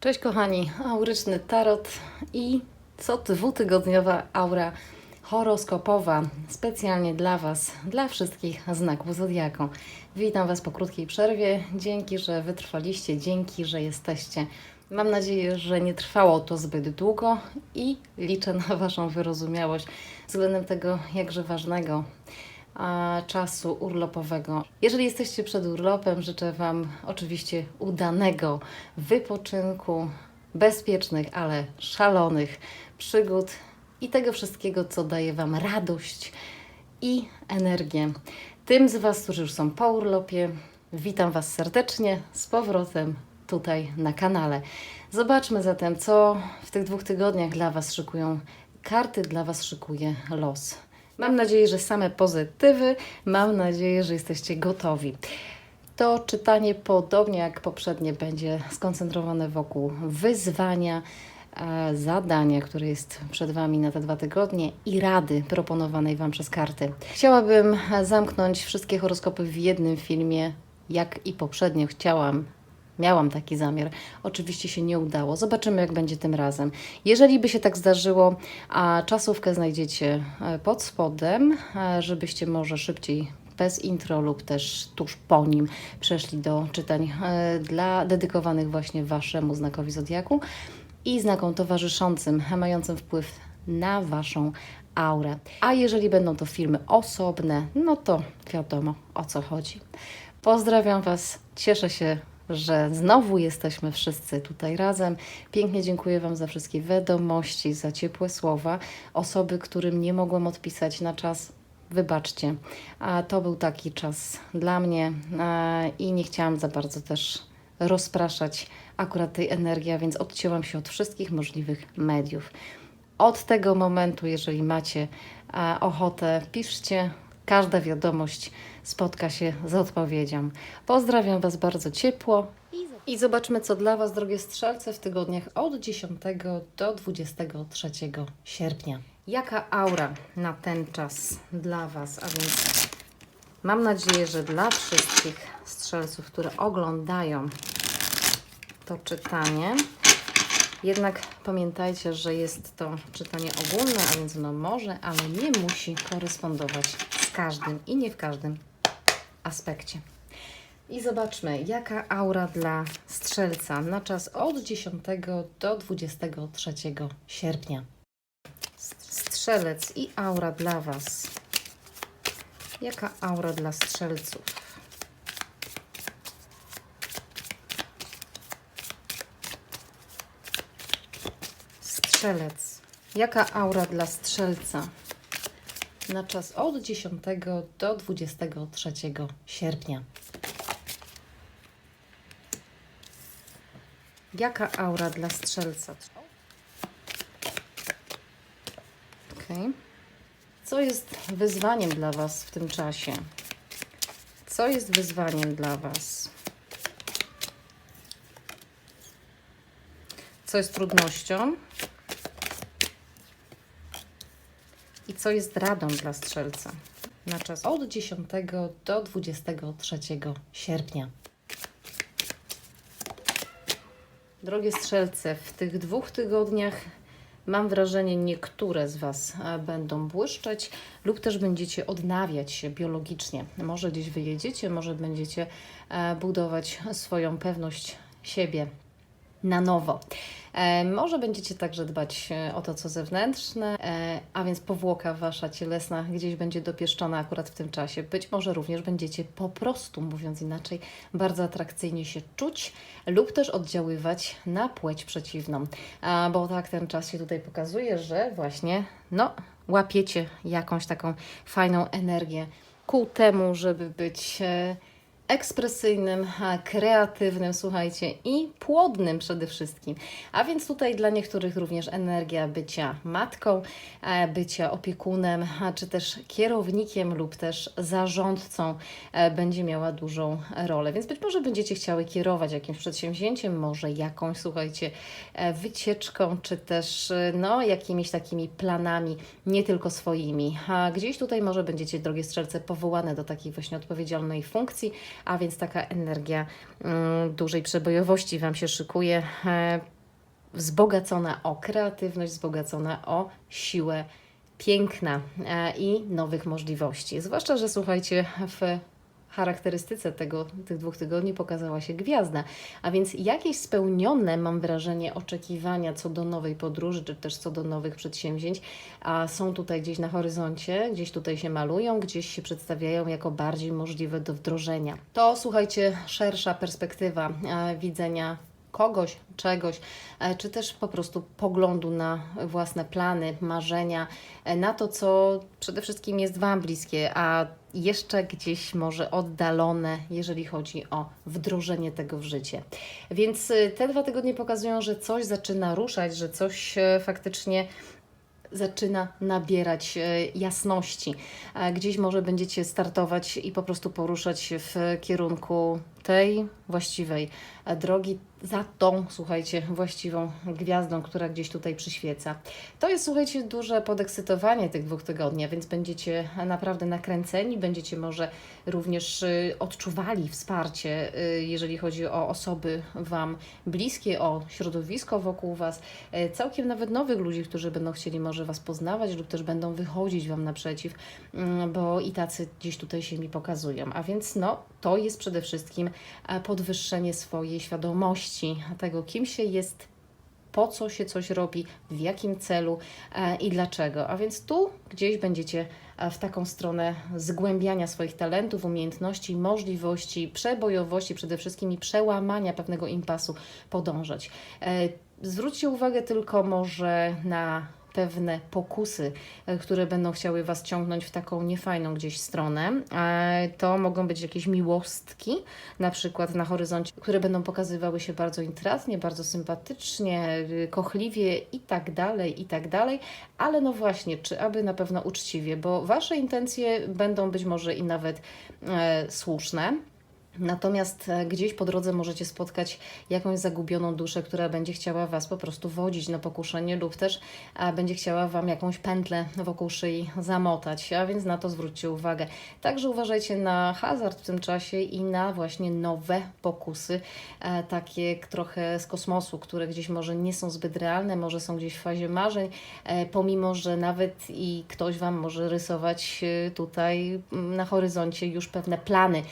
Cześć kochani, auryczny tarot i co dwutygodniowa aura horoskopowa specjalnie dla Was, dla wszystkich znaków zodiaku. Witam Was po krótkiej przerwie. Dzięki, że wytrwaliście, dzięki, że jesteście. Mam nadzieję, że nie trwało to zbyt długo i liczę na Waszą wyrozumiałość względem tego jakże ważnego czasu urlopowego. Jeżeli jesteście przed urlopem, życzę Wam oczywiście udanego wypoczynku, bezpiecznych, ale szalonych przygód i tego wszystkiego, co daje Wam radość i energię. Tym z Was, którzy już są po urlopie, witam Was serdecznie z powrotem tutaj na kanale. Zobaczmy zatem, co w tych dwóch tygodniach dla Was szykują karty, dla Was szykuje los. Mam nadzieję, że same pozytywy. Mam nadzieję, że jesteście gotowi. To czytanie, podobnie jak poprzednie, będzie skoncentrowane wokół wyzwania, e, zadania, które jest przed Wami na te dwa tygodnie i rady proponowanej Wam przez karty. Chciałabym zamknąć wszystkie horoskopy w jednym filmie, jak i poprzednio chciałam Miałam taki zamiar. Oczywiście się nie udało. Zobaczymy, jak będzie tym razem. Jeżeli by się tak zdarzyło, a czasówkę znajdziecie e, pod spodem, e, żebyście może szybciej bez intro lub też tuż po nim przeszli do czytań e, dla dedykowanych właśnie Waszemu znakowi zodiaku i znakom towarzyszącym, mającym wpływ na Waszą aurę. A jeżeli będą to filmy osobne, no to wiadomo o co chodzi. Pozdrawiam Was, cieszę się że znowu jesteśmy wszyscy tutaj razem. Pięknie dziękuję Wam za wszystkie wiadomości, za ciepłe słowa. Osoby, którym nie mogłam odpisać na czas, wybaczcie. A to był taki czas dla mnie a, i nie chciałam za bardzo też rozpraszać akurat tej energii, a więc odcięłam się od wszystkich możliwych mediów. Od tego momentu, jeżeli macie a, ochotę, piszcie. Każda wiadomość spotka się z odpowiedzią. Pozdrawiam Was bardzo ciepło i zobaczmy, co dla Was, drogie strzelce, w tygodniach od 10 do 23 sierpnia. Jaka aura na ten czas dla Was, a więc mam nadzieję, że dla wszystkich strzelców, które oglądają to czytanie, jednak pamiętajcie, że jest to czytanie ogólne, a więc ono może, ale nie musi korespondować z każdym i nie w każdym aspekcie. I zobaczmy, jaka aura dla strzelca na czas od 10 do 23 sierpnia. Strzelec i aura dla Was. Jaka aura dla strzelców? Strzelec. Jaka aura dla strzelca? Na czas od 10 do 23 sierpnia. Jaka aura dla strzelca? Ok. Co jest wyzwaniem dla Was w tym czasie? Co jest wyzwaniem dla Was? Co jest trudnością? I co jest radą dla strzelca? Na czas od 10 do 23 sierpnia. Drogie strzelce, w tych dwóch tygodniach mam wrażenie, niektóre z Was e, będą błyszczeć lub też będziecie odnawiać się biologicznie. Może gdzieś wyjedziecie, może będziecie e, budować swoją pewność siebie na nowo. E, może będziecie także dbać e, o to, co zewnętrzne, e, a więc powłoka wasza cielesna gdzieś będzie dopieszczona akurat w tym czasie. Być może również będziecie po prostu, mówiąc inaczej, bardzo atrakcyjnie się czuć lub też oddziaływać na płeć przeciwną. Bo tak ten czas się tutaj pokazuje, że właśnie no, łapiecie jakąś taką fajną energię ku temu, żeby być ekspresyjnym, kreatywnym, słuchajcie, i płodnym przede wszystkim. A więc tutaj dla niektórych również energia bycia matką, e, bycia opiekunem, czy też kierownikiem lub też zarządcą e, będzie miała dużą rolę. Więc być może będziecie chciały kierować jakimś przedsięwzięciem, może jakąś, słuchajcie, e, wycieczką, czy też no, jakimiś takimi planami, nie tylko swoimi. A gdzieś tutaj może będziecie, drogie strzelce, powołane do takiej właśnie odpowiedzialnej funkcji, a więc taka energia mm, dużej przebojowości Wam się szykuje. E, wzbogacona o kreatywność, wzbogacona o siłę piękna e, i nowych możliwości. Zwłaszcza, że słuchajcie, w charakterystyce tego, tych dwóch tygodni pokazała się gwiazda, a więc jakieś spełnione, mam wrażenie, oczekiwania co do nowej podróży, czy też co do nowych przedsięwzięć, a są tutaj gdzieś na horyzoncie, gdzieś tutaj się malują, gdzieś się przedstawiają jako bardziej możliwe do wdrożenia. To, słuchajcie, szersza perspektywa e, widzenia kogoś, czegoś, e, czy też po prostu poglądu na własne plany, marzenia, e, na to, co przede wszystkim jest Wam bliskie, a jeszcze gdzieś może oddalone, jeżeli chodzi o wdrożenie tego w życie. Więc e, te dwa tygodnie pokazują, że coś zaczyna ruszać, że coś faktycznie zaczyna nabierać jasności. Gdzieś może będziecie startować i po prostu poruszać się w kierunku tej właściwej drogi, za tą, słuchajcie, właściwą gwiazdą, która gdzieś tutaj przyświeca. To jest, słuchajcie, duże podekscytowanie tych dwóch tygodni, więc będziecie naprawdę nakręceni, będziecie może również y, odczuwali wsparcie, y, jeżeli chodzi o osoby Wam bliskie, o środowisko wokół Was, y, całkiem nawet nowych ludzi, którzy będą chcieli może Was poznawać lub też będą wychodzić Wam naprzeciw, mm, bo i tacy gdzieś tutaj się mi pokazują. A więc no, to jest przede wszystkim e, podwyższenie swojej świadomości tego, kim się jest, po co się coś robi, w jakim celu e, i dlaczego. A więc tu gdzieś będziecie e, w taką stronę zgłębiania swoich talentów, umiejętności, możliwości, przebojowości przede wszystkim i przełamania pewnego impasu podążać. Zwróćcie uwagę tylko może na pewne pokusy, e, które będą chciały Was ciągnąć w taką niefajną gdzieś stronę. E, to mogą być jakieś miłostki, na przykład na horyzoncie, które będą pokazywały się bardzo intratnie, bardzo sympatycznie, y, kochliwie i tak dalej, i tak dalej. Ale no właśnie, czy aby na pewno uczciwie, bo Wasze intencje będą być może i nawet e, słuszne. Natomiast e, gdzieś po drodze możecie spotkać jakąś zagubioną duszę, która będzie chciała Was po prostu wodzić na pokuszenie lub też będzie chciała Wam jakąś pętlę wokół szyi zamotać, a więc na to zwróćcie uwagę. Także uważajcie na hazard w tym czasie i na właśnie nowe pokusy, e, takie trochę z kosmosu, które gdzieś może nie są zbyt realne, może są gdzieś w fazie marzeń, e, pomimo, że nawet i ktoś Wam może rysować tutaj na horyzoncie już pewne plany,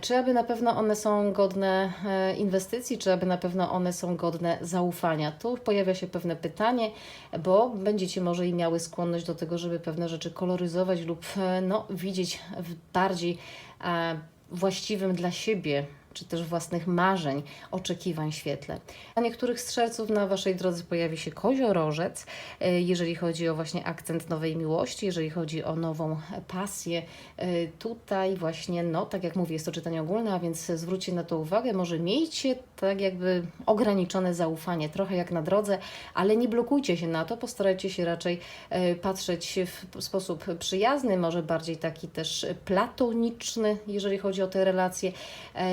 czy aby na pewno one są godne e, inwestycji, czy aby na pewno one są godne zaufania. Tu pojawia się pewne pytanie, bo będziecie może i miały skłonność do tego, żeby pewne rzeczy koloryzować lub e, no, widzieć w bardziej e, właściwym dla siebie czy też własnych marzeń, oczekiwań świetle. Dla niektórych strzelców na Waszej drodze pojawi się koziorożec, e, jeżeli chodzi o właśnie akcent nowej miłości, jeżeli chodzi o nową pasję. E, tutaj właśnie, no tak jak mówię, jest to czytanie ogólne, a więc zwróćcie na to uwagę, może miejcie tak jakby ograniczone zaufanie, trochę jak na drodze, ale nie blokujcie się na to, postarajcie się raczej e, patrzeć w sposób przyjazny, może bardziej taki też platoniczny, jeżeli chodzi o te relacje,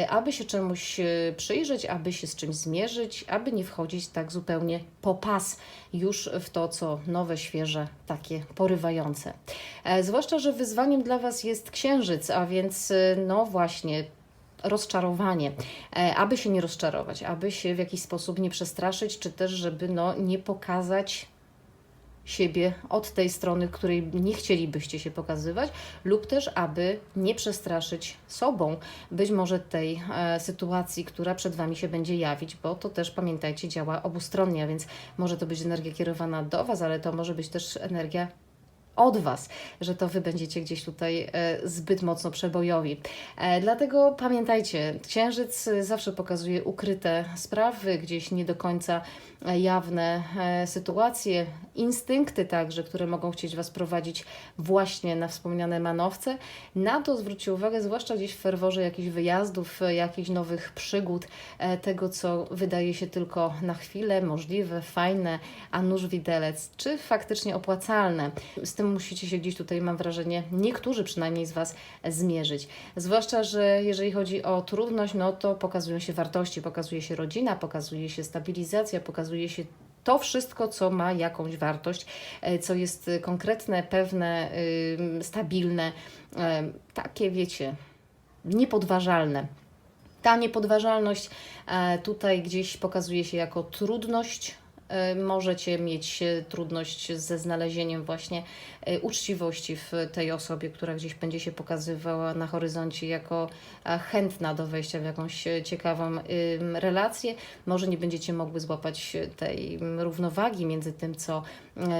aby się czemuś e, przyjrzeć, aby się z czymś zmierzyć, aby nie wchodzić tak zupełnie po pas już w to, co nowe, świeże, takie porywające. E, zwłaszcza, że wyzwaniem dla Was jest księżyc, a więc e, no właśnie rozczarowanie, aby się nie rozczarować, aby się w jakiś sposób nie przestraszyć, czy też żeby no, nie pokazać siebie od tej strony, której nie chcielibyście się pokazywać, lub też, aby nie przestraszyć sobą być może tej e, sytuacji, która przed Wami się będzie jawić, bo to też pamiętajcie, działa obustronnie, a więc może to być energia kierowana do Was, ale to może być też energia od Was, że to Wy będziecie gdzieś tutaj e, zbyt mocno przebojowi. E, dlatego pamiętajcie, księżyc zawsze pokazuje ukryte sprawy, gdzieś nie do końca jawne e, sytuacje, instynkty także, które mogą chcieć Was prowadzić właśnie na wspomniane manowce. Na to zwróćcie uwagę, zwłaszcza gdzieś w ferworze jakichś wyjazdów, jakichś nowych przygód, tego co wydaje się tylko na chwilę możliwe, fajne, a nuż widelec, czy faktycznie opłacalne. Z tym tym musicie się gdzieś tutaj, mam wrażenie, niektórzy przynajmniej z Was zmierzyć. Zwłaszcza, że jeżeli chodzi o trudność, no to pokazują się wartości, pokazuje się rodzina, pokazuje się stabilizacja, pokazuje się to wszystko, co ma jakąś wartość, e, co jest konkretne, pewne, stabilne, takie wiecie, niepodważalne. Ta niepodważalność e, tutaj gdzieś pokazuje się jako trudność. E, Możecie mieć e, trudność ze znalezieniem właśnie e, uczciwości w tej osobie, która gdzieś będzie się pokazywała na horyzoncie jako chętna do wejścia w jakąś ciekawą relację. Może nie będziecie mogły złapać tej równowagi między tym, co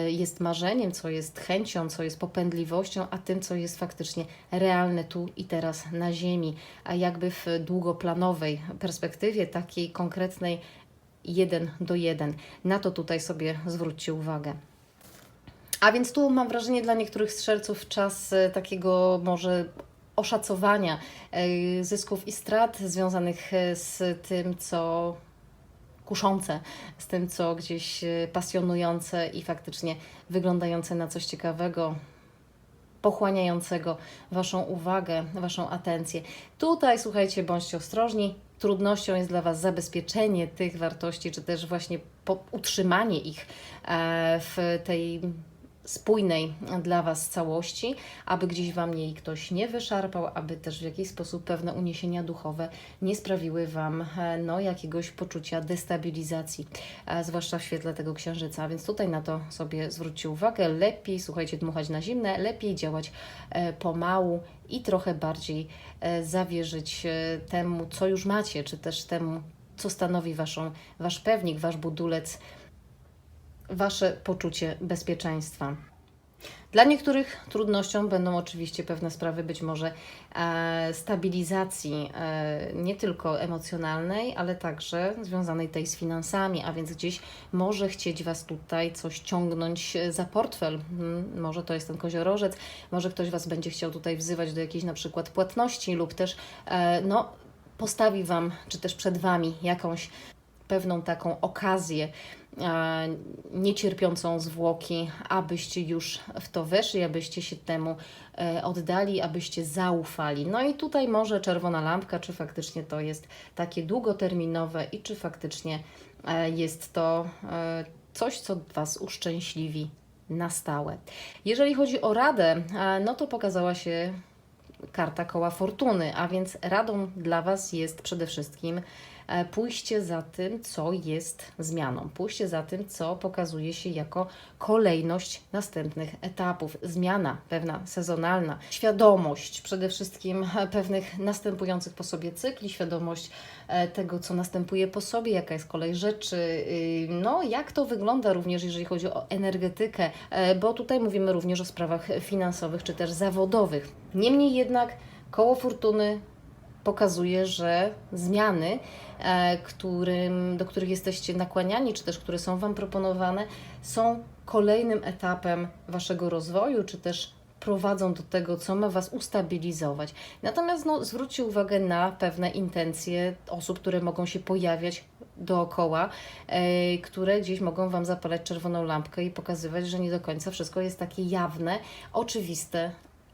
jest marzeniem, co jest chęcią, co jest popędliwością, a tym, co jest faktycznie realne tu i teraz na Ziemi, a jakby w długoplanowej perspektywie, takiej konkretnej jeden do jeden. Na to tutaj sobie zwróćcie uwagę. A więc tu mam wrażenie dla niektórych strzelców czas e, takiego może oszacowania e, zysków i strat związanych e, z tym, co kuszące, z tym, co gdzieś pasjonujące i faktycznie wyglądające na coś ciekawego, pochłaniającego Waszą uwagę, Waszą atencję. Tutaj, słuchajcie, bądźcie ostrożni. Trudnością jest dla Was zabezpieczenie tych wartości, czy też właśnie utrzymanie ich e, w tej spójnej dla Was całości, aby gdzieś Wam jej ktoś nie wyszarpał, aby też w jakiś sposób pewne uniesienia duchowe nie sprawiły Wam e, no, jakiegoś poczucia destabilizacji, e, zwłaszcza w świetle tego księżyca. Więc tutaj na to sobie zwróćcie uwagę. Lepiej, słuchajcie, dmuchać na zimne, lepiej działać e, pomału i trochę bardziej zawierzyć temu, co już macie, czy też temu, co stanowi waszą, Wasz pewnik, Wasz budulec, Wasze poczucie bezpieczeństwa. Dla niektórych trudnością będą oczywiście pewne sprawy, być może e, stabilizacji e, nie tylko emocjonalnej, ale także związanej tej z finansami, a więc gdzieś może chcieć Was tutaj coś ciągnąć e, za portfel. Hmm, może to jest ten koziorożec, może ktoś Was będzie chciał tutaj wzywać do jakiejś na przykład płatności lub też no, postawi Wam, czy też przed Wami jakąś pewną taką okazję, e, niecierpiącą zwłoki, abyście już w to weszli, abyście się temu e, oddali, abyście zaufali. No i tutaj może czerwona lampka, czy faktycznie to jest takie długoterminowe i czy faktycznie e, jest to coś, co Was uszczęśliwi na stałe. Jeżeli chodzi o radę, no to pokazała się karta koła fortuny, a więc radą dla Was jest przede wszystkim pójście za tym, co jest zmianą, pójście za tym, co pokazuje się jako kolejność następnych etapów. Zmiana pewna sezonalna, świadomość przede wszystkim e, pewnych następujących po sobie cykli, świadomość e, tego, co następuje po sobie, jaka jest kolej rzeczy, y, no jak to wygląda również, jeżeli chodzi o energetykę, e, bo tutaj mówimy również o sprawach finansowych czy też zawodowych. Niemniej jednak koło fortuny pokazuje, że zmiany, e, którym, do których jesteście nakłaniani, czy też które są Wam proponowane, są kolejnym etapem Waszego rozwoju, czy też prowadzą do tego, co ma Was ustabilizować. Natomiast no, zwróćcie uwagę na pewne intencje osób, które mogą się pojawiać dookoła, e, które gdzieś mogą Wam zapalać czerwoną lampkę i pokazywać, że nie do końca wszystko jest takie jawne, oczywiste,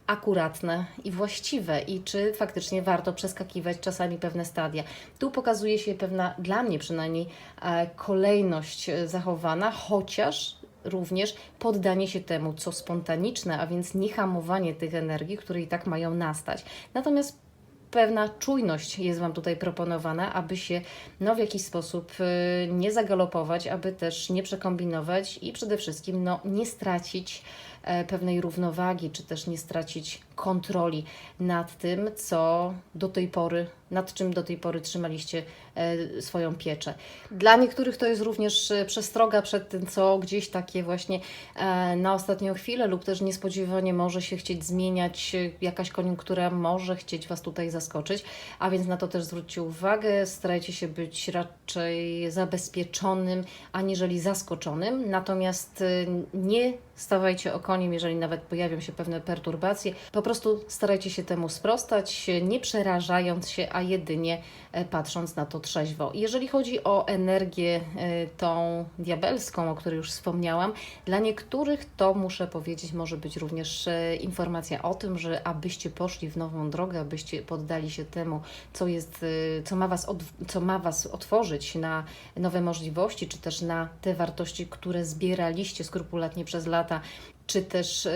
akuratne i właściwe i czy faktycznie warto przeskakiwać czasami pewne stadia. Tu pokazuje się pewna, dla mnie przynajmniej, e, kolejność e, zachowana, chociaż również poddanie się temu, co spontaniczne, a więc nie hamowanie tych energii, które i tak mają nastać. Natomiast pewna czujność jest Wam tutaj proponowana, aby się no, w jakiś sposób y, nie zagalopować, aby też nie przekombinować i przede wszystkim no, nie stracić e, pewnej równowagi, czy też nie stracić kontroli nad tym, co do tej pory, nad czym do tej pory trzymaliście e, swoją pieczę. Dla niektórych to jest również e, przestroga przed tym, co gdzieś takie właśnie e, na ostatnią chwilę lub też niespodziewanie może się chcieć zmieniać, e, jakaś koniunktura może chcieć Was tutaj zaskoczyć, a więc na to też zwróćcie uwagę, starajcie się być raczej zabezpieczonym, aniżeli zaskoczonym, natomiast e, nie stawajcie okoniem, jeżeli nawet pojawią się pewne perturbacje, po prostu starajcie się temu sprostać, nie przerażając się, a jedynie e, patrząc na to trzeźwo. Jeżeli chodzi o energię e, tą diabelską, o której już wspomniałam, dla niektórych to muszę powiedzieć, może być również e, informacja o tym, że abyście poszli w nową drogę, abyście poddali się temu, co jest, co ma was, od, co ma was otworzyć na nowe możliwości, czy też na te wartości, które zbieraliście skrupulatnie przez lata, czy też e,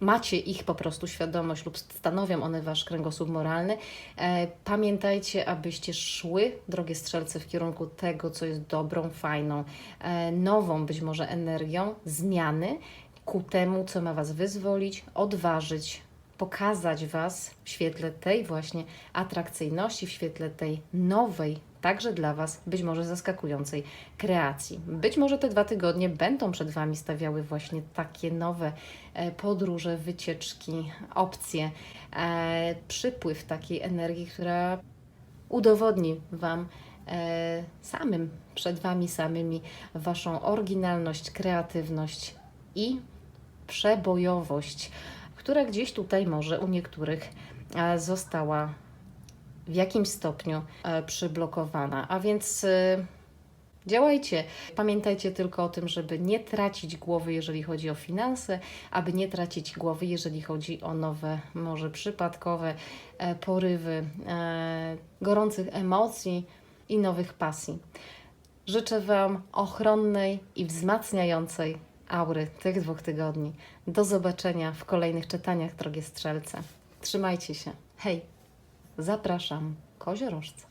macie ich po prostu świadomość lub stanowią one wasz kręgosłup moralny. E, pamiętajcie, abyście szły, drogie strzelce, w kierunku tego, co jest dobrą, fajną, e, nową być może energią zmiany ku temu, co ma was wyzwolić, odważyć, pokazać Was w świetle tej właśnie atrakcyjności, w świetle tej nowej, także dla Was być może zaskakującej kreacji. Być może te dwa tygodnie będą przed Wami stawiały właśnie takie nowe e, podróże, wycieczki, opcje, e, przypływ takiej energii, która udowodni Wam e, samym, przed Wami samymi, Waszą oryginalność, kreatywność i przebojowość, która gdzieś tutaj może u niektórych została w jakimś stopniu e, przyblokowana. A więc e, działajcie. Pamiętajcie tylko o tym, żeby nie tracić głowy, jeżeli chodzi o finanse, aby nie tracić głowy, jeżeli chodzi o nowe, może przypadkowe e, porywy gorących emocji i nowych pasji. Życzę Wam ochronnej i wzmacniającej aury tych dwóch tygodni. Do zobaczenia w kolejnych czytaniach, drogie strzelce. Trzymajcie się. Hej, zapraszam, koziorożce.